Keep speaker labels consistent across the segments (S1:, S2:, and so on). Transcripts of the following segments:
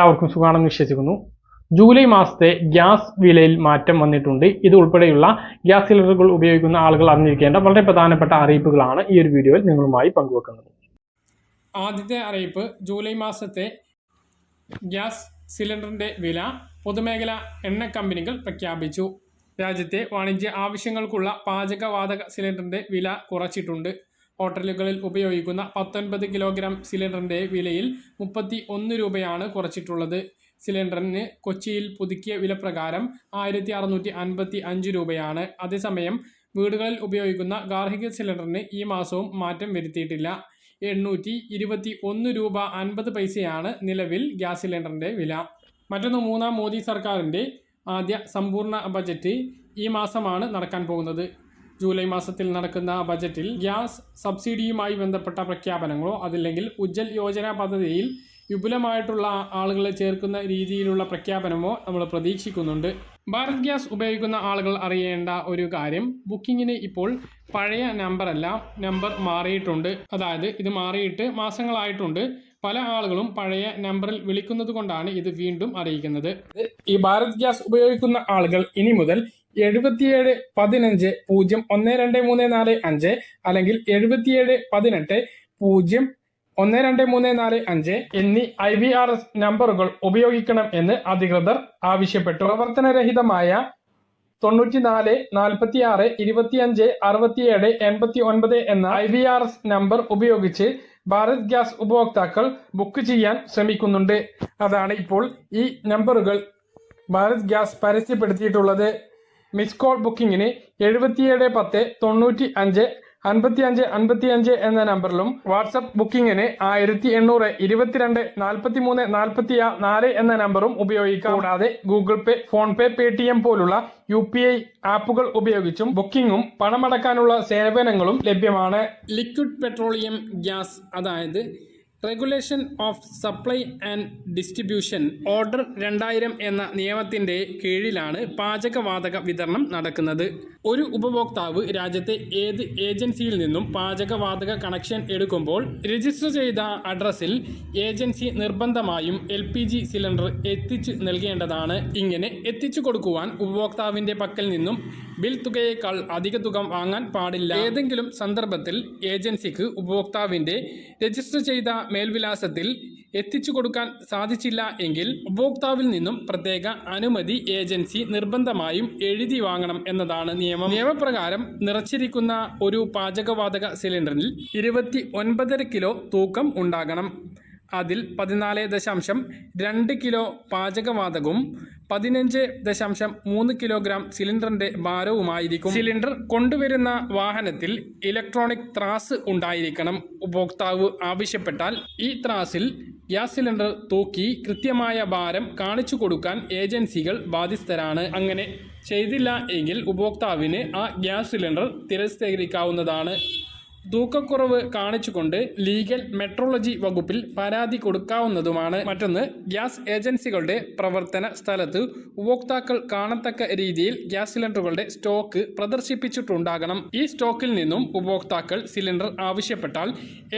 S1: എല്ലാവർക്കും സുഖമാണെന്ന് വിശ്വസിക്കുന്നു. ജൂലൈ മാസത്തെ ഗ്യാസ് വിലയിൽ മാറ്റം വന്നിട്ടുണ്ട്. ഇത് ഉൾപ്പെടെയുള്ള ഗ്യാസ് സിലിണ്ടറുകൾ ഉപയോഗിക്കുന്ന ആളുകൾ അറിഞ്ഞിരിക്കേണ്ട വളരെ പ്രധാനപ്പെട്ട അറിയിപ്പുകളാണ് ഈ ഒരു വീഡിയോയിൽ നിങ്ങളുമായി പങ്കുവെക്കുന്നത്. ആദ്യത്തെ അറിയിപ്പ് ജൂലൈ മാസത്തെ ഗ്യാസ് സിലിണ്ടറിന്റെ വില പൊതുമേഖല എണ്ണ കമ്പനികൾ പ്രഖ്യാപിച്ചു. രാജ്യത്തെ വാണിജ്യ ആവശ്യങ്ങൾക്കുള്ള പാചകവാതക സിലിണ്ടറിന്റെ വില കുറച്ചിട്ടുണ്ട്. ഹോട്ടലുകളിൽ ഉപയോഗിക്കുന്ന പത്തൊൻപത് കിലോഗ്രാം സിലിണ്ടറിന്റെ വിലയിൽ മുപ്പത്തി ഒന്ന് രൂപയാണ് കുറച്ചിട്ടുള്ളത്. സിലിണ്ടറിന് കൊച്ചിയിൽ പുതുക്കിയ വിലപ്രകാരം ആയിരത്തി അറുന്നൂറ്റി അൻപത്തി അഞ്ച് രൂപയാണ്. അതേസമയം വീടുകളിൽ ഉപയോഗിക്കുന്ന ഗാർഹിക സിലിണ്ടറിന് ഈ മാസവും മാറ്റം വരുത്തിയിട്ടില്ല. എണ്ണൂറ്റി ഇരുപത്തി ഒന്ന് രൂപ അൻപത് പൈസയാണ് നിലവിൽ ഗ്യാസ് സിലിണ്ടറിന്റെ വില. മറ്റൊന്ന് മൂന്നാം മോദി സർക്കാരിന്റെ ആദ്യ സമ്പൂർണ ബജറ്റ് ഈ മാസമാണ് നടക്കാൻ പോകുന്നത്. ജൂലൈ മാസത്തിൽ നടക്കുന്ന ബജറ്റിൽ ഗ്യാസ് സബ്സിഡിയുമായി ബന്ധപ്പെട്ട പ്രഖ്യാപനങ്ങളോ അതല്ലെങ്കിൽ ഉജ്ജൽ യോജന പദ്ധതിയിൽ വിപുലമായിട്ടുള്ള ആളുകളെ ചേർക്കുന്ന രീതിയിലുള്ള പ്രഖ്യാപനമോ നമ്മൾ പ്രതീക്ഷിക്കുന്നുണ്ട്. ഭാരത് ഗ്യാസ് ഉപയോഗിക്കുന്ന ആളുകൾ അറിയേണ്ട ഒരു കാര്യം ബുക്കിങ്ങിന് ഇപ്പോൾ പഴയ നമ്പറല്ല നമ്പർ മാറിയിട്ടുണ്ട്. അതായത് ഇത് മാറിയിട്ട് മാസങ്ങളായിട്ടുണ്ട്. പല ആളുകളും പഴയ നമ്പറിൽ വിളിക്കുന്നത് കൊണ്ടാണ് ഇത് വീണ്ടും അറിയിക്കുന്നത്. ഈ ഭാരത് ഗ്യാസ് ഉപയോഗിക്കുന്ന ആളുകൾ ഇനി മുതൽ എഴുപത്തിയേഴ് പതിനഞ്ച് പൂജ്യം ഒന്ന് രണ്ട് മൂന്ന് നാല് അഞ്ച് അല്ലെങ്കിൽ എഴുപത്തിയേഴ് പതിനെട്ട് പൂജ്യം ഒന്ന് രണ്ട് മൂന്ന് നാല് അഞ്ച് എന്നീ ഐ വി ആർ എസ് നമ്പറുകൾ ഉപയോഗിക്കണം എന്ന് അധികൃതർ ആവശ്യപ്പെട്ടു. പ്രവർത്തനരഹിതമായ തൊണ്ണൂറ്റിനാല് നാൽപ്പത്തി ആറ് ഇരുപത്തിയഞ്ച് അറുപത്തിയേഴ് എൺപത്തി ഒൻപത് എന്ന I V R S number ഉപയോഗിച്ച് ഭാരത് ഗ്യാസ് ഉപഭോക്താക്കൾ ബുക്ക് ചെയ്യാൻ ശ്രമിക്കുന്നുണ്ട്. അതാണ് ഇപ്പോൾ ഈ നമ്പറുകൾ ഭാരത് ഗ്യാസ് പരസ്യപ്പെടുത്തിയിട്ടുള്ളത്. മിസ് കോൾ ബുക്കിങ്ങിന് എഴുപത്തിയേഴ് പത്ത് തൊണ്ണൂറ്റി അഞ്ച് അൻപത്തി അഞ്ച് അൻപത്തി അഞ്ച് എന്ന നമ്പറിലും വാട്സപ്പ് ബുക്കിങ്ങിന് ആയിരത്തി എണ്ണൂറ് ഇരുപത്തിരണ്ട് നാൽപ്പത്തി മൂന്ന് നാൽപ്പത്തി നാല് എന്ന നമ്പറും ഉപയോഗിക്കാം. കൂടാതെ Google Pay PhonePe Paytm പോലുള്ള യു പി ഐ ആപ്പുകൾ ഉപയോഗിച്ചും ബുക്കിങ്ങും പണമടക്കാനുള്ള സേവനങ്ങളും ലഭ്യമാണ്. ലിക്വിഡ് പെട്രോളിയം ഗ്യാസ് അതായത് regulation of supply and distribution order രണ്ടായിരം എന്ന നിയമത്തിന്റെ കീഴിലാണ് പാചകവാതക വിതരണം നടക്കുന്നത്. ഒരു ഉപഭോക്താവ് രാജ്യത്തെ ഏത് ഏജൻസിയിൽ നിന്നും പാചകവാതക കണക്ഷൻ എടുക്കുമ്പോൾ രജിസ്റ്റർ ചെയ്ത അഡ്രസ്സിൽ ഏജൻസി നിർബന്ധമായും എൽ സിലിണ്ടർ എത്തിച്ചു നൽകേണ്ടതാണ്. ഇങ്ങനെ എത്തിച്ചു കൊടുക്കുവാൻ ഉപഭോക്താവിന്റെ പക്കൽ നിന്നും ബിൽ തുകയേക്കാൾ അധിക തുക വാങ്ങാൻ പാടില്ല. ഏതെങ്കിലും സന്ദർഭത്തിൽ ഏജൻസിക്ക് ഉപഭോക്താവിന്റെ രജിസ്റ്റർ ചെയ്ത മേൽവിലാസത്തിൽ എത്തിച്ചു കൊടുക്കാൻ സാധിച്ചില്ല എങ്കിൽ ഉപഭോക്താവിൽ നിന്നും പ്രത്യേക അനുമതി ഏജൻസി നിർബന്ധമായും എഴുതി വാങ്ങണം എന്നതാണ് നിയമം. നിയമപ്രകാരം നിറച്ചിരിക്കുന്ന ഒരു പാചകവാതക സിലിണ്ടറിൽ ഇരുപത്തി ഒൻപതര കിലോ തൂക്കം ഉണ്ടാകണം. അതിൽ പതിനാല് ദശാംശം രണ്ട് കിലോ പാചകവാതകവും പതിനഞ്ച് ദശാംശം മൂന്ന് കിലോഗ്രാം സിലിണ്ടറിന്റെ ഭാരവുമായിരിക്കും. സിലിണ്ടർ കൊണ്ടുവരുന്ന വാഹനത്തിൽ ഇലക്ട്രോണിക് ത്രാസ് ഉണ്ടായിരിക്കണം. ഉപഭോക്താവ് ആവശ്യപ്പെട്ടാൽ ഈ ത്രാസിൽ ഗ്യാസ് സിലിണ്ടർ തൂക്കി കൃത്യമായ ഭാരം കാണിച്ചു കൊടുക്കാൻ ഏജൻസികൾ ബാധ്യസ്ഥരാണ്. അങ്ങനെ ചെയ്തില്ല എങ്കിൽ ഉപഭോക്താവിന് ആ ഗ്യാസ് സിലിണ്ടർ തിരസ്കരിക്കാവുന്നതാണ്. തൂക്കക്കുറവ് കാണിച്ചുകൊണ്ട് ലീഗൽ മെട്രോളജി വകുപ്പിൽ പരാതി കൊടുക്കാവുന്നതുമാണ് മറ്റൊന്ന്. ഗ്യാസ് ഏജൻസികളുടെ പ്രവർത്തന സ്ഥലത്ത് ഉപഭോക്താക്കൾ കാണത്തക്ക രീതിയിൽ ഗ്യാസ് സിലിണ്ടറുകളുടെ സ്റ്റോക്ക് പ്രദർശിപ്പിച്ചിട്ടുണ്ടാകണം. ഈ സ്റ്റോക്കിൽ നിന്നും ഉപഭോക്താക്കൾ സിലിണ്ടർ ആവശ്യപ്പെട്ടാൽ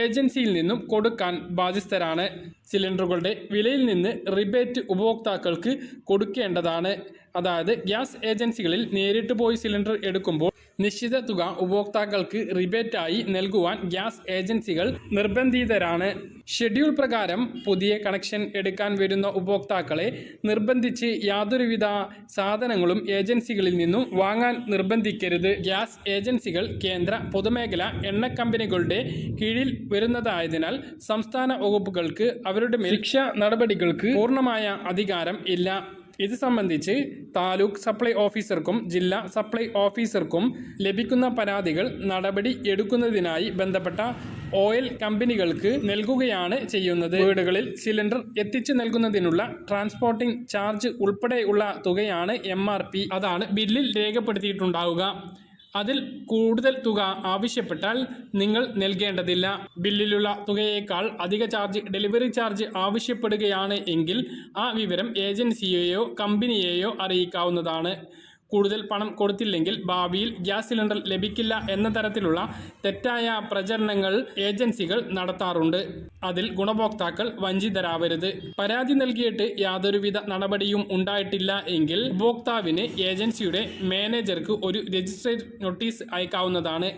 S1: ഏജൻസിയിൽ നിന്നും കൊടുക്കാൻ ബാധ്യസ്ഥരാണ്. സിലിണ്ടറുകളുടെ വിലയിൽ നിന്ന് റിബേറ്റ് ഉപഭോക്താക്കൾക്ക് കൊടുക്കേണ്ടതാണ്. അതായത് ഗ്യാസ് ഏജൻസികളിൽ നേരിട്ട് പോയി സിലിണ്ടർ എടുക്കുമ്പോൾ നിശ്ചിത തുക ഉപഭോക്താക്കൾക്ക് റിബേറ്റായി നൽകുവാൻ ഗ്യാസ് ഏജൻസികൾ നിർബന്ധിതരാണ്. ഷെഡ്യൂൾ പ്രകാരം പുതിയ കണക്ഷൻ എടുക്കാൻ വരുന്ന ഉപഭോക്താക്കളെ നിർബന്ധിച്ച് യാതൊരുവിധ സാധനങ്ങളും ഏജൻസികളിൽ നിന്നും വാങ്ങാൻ നിർബന്ധിക്കരുത്. ഗ്യാസ് ഏജൻസികൾ കേന്ദ്ര പൊതുമേഖല എണ്ണ കമ്പനികളുടെ കീഴിൽ വരുന്നതായതിനാൽ സംസ്ഥാന വകുപ്പുകൾക്ക് അവരുടെ ശിക്ഷ നടപടികൾക്ക് പൂർണമായ അധികാരം ഇല്ല. ഇത് സംബന്ധിച്ച് താലൂക്ക് സപ്ലൈ ഓഫീസർക്കും ജില്ലാ സപ്ലൈ ഓഫീസർക്കും ലഭിക്കുന്ന പരാതികൾ നടപടി എടുക്കുന്നതിനായി ബന്ധപ്പെട്ട ഓയിൽ കമ്പനികൾക്ക് നൽകുകയാണ് ചെയ്യുന്നത്. വീടുകളിൽ സിലിണ്ടർ എത്തിച്ചു നൽകുന്നതിനുള്ള ട്രാൻസ്പോർട്ടിംഗ് ചാർജ് ഉൾപ്പെടെയുള്ള തുകയാണ് എം അതാണ് ബില്ലിൽ രേഖപ്പെടുത്തിയിട്ടുണ്ടാവുക. അതിൽ കൂടുതൽ തുക ആവശ്യപ്പെട്ടാൽ നിങ്ങൾ നൽകേണ്ടതില്ല. ബില്ലിലുള്ള തുകയേക്കാൾ അധിക ചാർജ് ഡെലിവറി ചാർജ് ആവശ്യപ്പെടുകയാണ് എങ്കിൽ ആ വിവരം ഏജൻസിയെയോ കമ്പനിയെയോ അറിയിക്കാവുന്നതാണ്. കൂടുതൽ പണം കൊടുത്തില്ലെങ്കിൽ ഭാവിയിൽ ഗ്യാസ് സിലിണ്ടർ ലഭിക്കില്ല എന്ന തരത്തിലുള്ള തെറ്റായ പ്രചരണങ്ങൾ ഏജൻസികൾ നടത്താറുണ്ട്. അതിൽ ഗുണഭോക്താക്കൾ വഞ്ചിതരാവരുത്. പരാതി നൽകിയിട്ട് യാതൊരുവിധ നടപടിയും ഉണ്ടായിട്ടില്ല എങ്കിൽ ഉപഭോക്താവിന് ഏജൻസിയുടെ മാനേജർക്ക് ഒരു രജിസ്ട്രേഡ് നോട്ടീസ് അയക്കാവുന്നതാണ്.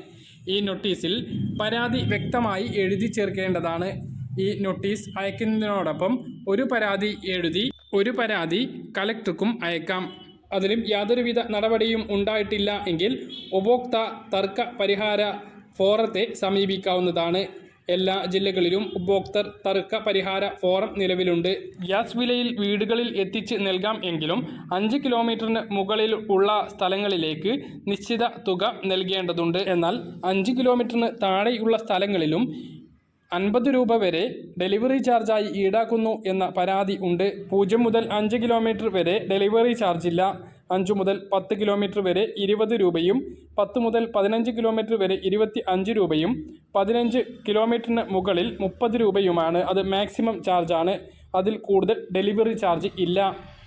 S1: ഈ നോട്ടീസിൽ പരാതി വ്യക്തമായി എഴുതി ചേർക്കേണ്ടതാണ്. ഈ നോട്ടീസ് അയക്കുന്നതിനോടൊപ്പം ഒരു പരാതി എഴുതി ഒരു പരാതി കലക്ടർക്കും അയക്കാം. അതിലും യാതൊരുവിധ നടപടിയും ഉണ്ടായിട്ടില്ല എങ്കിൽ ഉപഭോക്ത തർക്ക പരിഹാര ഫോറത്തെ സമീപിക്കാവുന്നതാണ്. എല്ലാ ജില്ലകളിലും ഉപഭോക്തർ തർക്ക പരിഹാര ഫോറം നിലവിലുണ്ട്. ഗ്യാസ് വിലയിൽ വീടുകളിൽ എത്തിച്ച് നൽകാം എങ്കിലും അഞ്ച് കിലോമീറ്ററിന് മുകളിൽ ഉള്ള സ്ഥലങ്ങളിലേക്ക് നിശ്ചിത തുക നൽകേണ്ടതുണ്ട്. എന്നാൽ അഞ്ച് കിലോമീറ്ററിന് താഴെയുള്ള സ്ഥലങ്ങളിലും അൻപത് രൂപ വരെ ഡെലിവറി ചാർജായി ഈടാക്കുന്നു എന്ന പരാതി ഉണ്ട്. പൂജ്യം മുതൽ അഞ്ച് കിലോമീറ്റർ വരെ ഡെലിവറി ചാർജില്ല. അഞ്ച് മുതൽ പത്ത് കിലോമീറ്റർ വരെ ഇരുപത് രൂപയും പത്ത് മുതൽ പതിനഞ്ച് കിലോമീറ്റർ വരെ ഇരുപത്തി അഞ്ച് രൂപയും പതിനഞ്ച് കിലോമീറ്ററിന് മുകളിൽ മുപ്പത് രൂപയുമാണ്. അത് മാക്സിമം ചാർജാണ്. അതിൽ കൂടുതൽ ഡെലിവറി ചാർജ് ഇല്ല.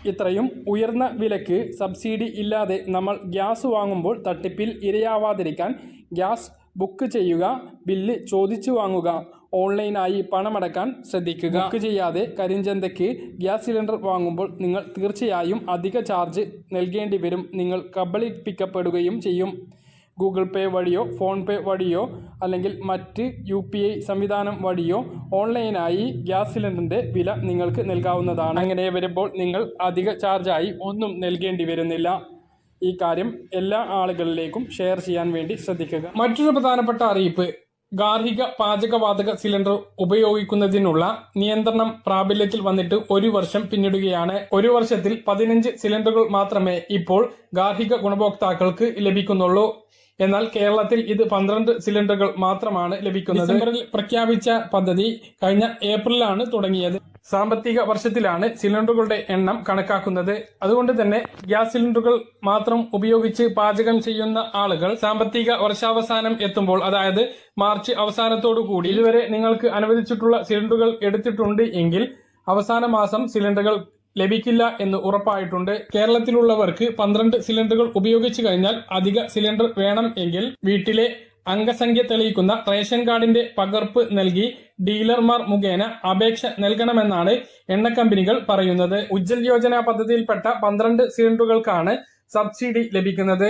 S1: ഇത്രയും ഉയർന്ന വിലക്ക് സബ്സിഡി ഇല്ലാതെ നമ്മൾ ഗ്യാസ് വാങ്ങുമ്പോൾ തട്ടിപ്പിൽ ഇരയാവാതിരിക്കാൻ ഗ്യാസ് ബുക്ക് ചെയ്യുക ബില്ല് ചോദിച്ചു വാങ്ങുക ഓൺലൈനായി പണമടക്കാൻ ശ്രദ്ധിക്കുക. ബുക്ക് ചെയ്യാതെ കരിഞ്ചന്തയ്ക്ക് ഗ്യാസ് സിലിണ്ടർ വാങ്ങുമ്പോൾ നിങ്ങൾ തീർച്ചയായും അധിക ചാർജ് നൽകേണ്ടി വരും. നിങ്ങൾ കബളിപ്പിക്കപ്പെടുകയും ചെയ്യും. ഗൂഗിൾ പേ വഴിയോ ഫോൺ പേ വഴിയോ അല്ലെങ്കിൽ മറ്റ് യു പി ഐ സംവിധാനം വഴിയോ ഓൺലൈനായി ഗ്യാസ് സിലിണ്ടറിന്റെ വില നിങ്ങൾക്ക് നൽകാവുന്നതാണ്. അങ്ങനെ വരുമ്പോൾ നിങ്ങൾ അധിക ചാർജായി ഒന്നും നൽകേണ്ടി വരുന്നില്ല. ഈ കാര്യം എല്ലാ ആളുകളിലേക്കും ഷെയർ ചെയ്യാൻ വേണ്ടി ശ്രദ്ധിക്കുക. മറ്റൊരു പ്രധാനപ്പെട്ട അറിയിപ്പ്. ഗാർഹിക പാചകവാതക സിലിണ്ടർ ഉപയോഗിക്കുന്നതിനുള്ള നിയന്ത്രണം പ്രാബല്യത്തിൽ വന്നിട്ട് ഒരു വർഷം പിന്നിടുകയാണ്. ഒരു വർഷത്തിൽ പതിനഞ്ച് സിലിണ്ടറുകൾ മാത്രമേ ഇപ്പോൾ ഗാർഹിക ഗുണഭോക്താക്കൾക്ക് ലഭിക്കുന്നുള്ളൂ. എന്നാൽ കേരളത്തിൽ ഇത് പന്ത്രണ്ട് സിലിണ്ടറുകൾ മാത്രമാണ് ലഭിക്കുന്നത്. ഡിസംബറിൽ പ്രഖ്യാപിച്ച പദ്ധതി കഴിഞ്ഞ ഏപ്രിലാണ് തുടങ്ങിയത്. സാമ്പത്തിക വർഷത്തിലാണ് സിലിണ്ടറുകളുടെ എണ്ണം കണക്കാക്കുന്നത്. അതുകൊണ്ട് തന്നെ ഗ്യാസ് സിലിണ്ടറുകൾ മാത്രം ഉപയോഗിച്ച് പാചകം ചെയ്യുന്ന ആളുകൾ സാമ്പത്തിക വർഷാവസാനം എത്തുമ്പോൾ അതായത് മാർച്ച് അവസാനത്തോടു കൂടി ഇതുവരെ നിങ്ങൾക്ക് അനുവദിച്ചിട്ടുള്ള സിലിണ്ടറുകൾ എടുത്തിട്ടുണ്ട് എങ്കിൽ അവസാന മാസം സിലിണ്ടറുകൾ ലഭിക്കില്ല എന്ന് ഉറപ്പായിട്ടുണ്ട്. കേരളത്തിലുള്ളവർക്ക് പന്ത്രണ്ട് സിലിണ്ടറുകൾ ഉപയോഗിച്ചു കഴിഞ്ഞാൽ അധിക സിലിണ്ടർ വേണം എങ്കിൽ വീട്ടിലെ അംഗസംഖ്യ തെളിയിക്കുന്ന റേഷൻ കാർഡിന്റെ പകർപ്പ് നൽകി ഡീലർമാർ മുഖേന അപേക്ഷ നൽകണമെന്നാണ് എണ്ണ കമ്പനികൾ പറയുന്നത്. ഉജ്ജൽ യോജന പദ്ധതിയിൽപ്പെട്ട പന്ത്രണ്ട് സിലിണ്ടറുകൾക്കാണ് സബ്സിഡി ലഭിക്കുന്നത്.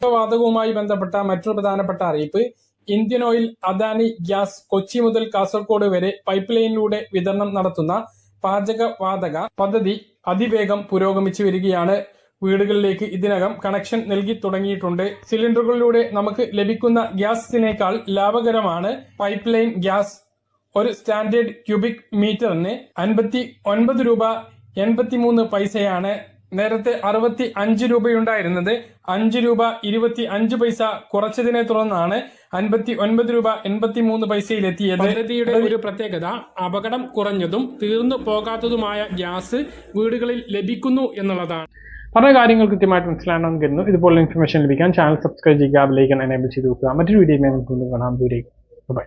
S1: വാതകവുമായി ബന്ധപ്പെട്ട മറ്റൊരു പ്രധാനപ്പെട്ട അറിയിപ്പ്. Indian Oil Adani gas Kochi മുതൽ കാസർഗോഡ് വരെ പൈപ്പ് ലൈനിലൂടെ വിതരണം നടത്തുന്ന പാചകവാതക പദ്ധതി അതിവേഗം പുരോഗമിച്ചു വരികയാണ്. വീടുകളിലേക്ക് ഇതിനകം കണക്ഷൻ നൽകി തുടങ്ങിയിട്ടുണ്ട്. സിലിണ്ടറുകളിലൂടെ നമുക്ക് ലഭിക്കുന്ന ഗ്യാസിനേക്കാൾ ലാഭകരമാണ് പൈപ്പ് ലൈൻ ഗ്യാസ്. ഒരു സ്റ്റാൻഡേർഡ് ക്യൂബിക് മീറ്ററിന് അൻപത്തി ഒൻപത് രൂപ എൺപത്തിമൂന്ന് പൈസയാണ്. നേരത്തെ അറുപത്തി അഞ്ച് രൂപയുണ്ടായിരുന്നത്. അഞ്ച് രൂപ ഇരുപത്തി അഞ്ച് പൈസ കുറച്ചതിനെ തുടർന്നാണ് അൻപത്തി ഒൻപത് രൂപ എൺപത്തി മൂന്ന് പൈസയിലെത്തിയത്. പദ്ധതിയുടെ ഒരു പ്രത്യേകത അപകടം കുറഞ്ഞതും തീർന്നു പോകാത്തതുമായ ഗ്യാസ് വീടുകളിൽ ലഭിക്കുന്നു എന്നുള്ളതാണ്. പറഞ്ഞ കാര്യങ്ങൾ കൃത്യമായിട്ട് മനസ്സിലാണെന്ന് കരുതുന്നു ഇതുപോലുള്ള ഇൻഫർമേഷൻ ലഭിക്കാൻ ചാനൽ സബ്സ്ക്രൈബ് ചെയ്യുക അതിലേക്ക് എനേബിൾ ചെയ്ത് നോക്കുക മറ്റൊരു വീഡിയോ നമുക്ക് കാണാം. ദൂരേക്ക് ബൈ